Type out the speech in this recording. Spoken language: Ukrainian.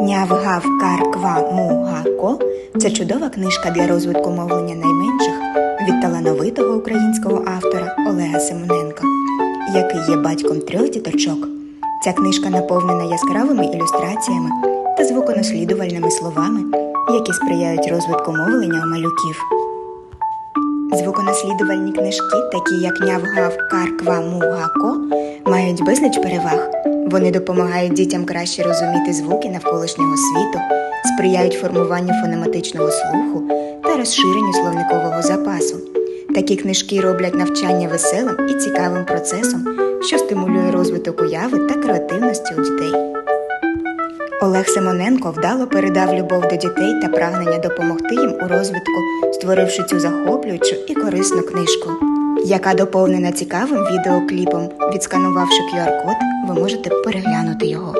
Гав кар ква му га ко це чудова книжка для розвитку мовлення найменших від талановитого українського автора Олега Симоненка, який є батьком трьох діточок. Ця книжка наповнена яскравими ілюстраціями та звуконаслідувальними словами, які сприяють розвитку мовлення у малюків. Звуконаслідувальні книжки, такі як Нявгав, Кар, Ква, Му, Га, Ко, мають безліч переваг. Вони допомагають дітям краще розуміти звуки навколишнього світу, сприяють формуванню фонематичного слуху та розширенню словникового запасу. Такі книжки роблять навчання веселим і цікавим процесом, що стимулює розвиток уяви та креативності у дітей. Олег Симоненко вдало передав любов до дітей та прагнення допомогти їм у розвитку, створивши цю захоплюючу і корисну книжку, яка доповнена цікавим відеокліпом. Відсканувавши QR-код, ви можете переглянути його.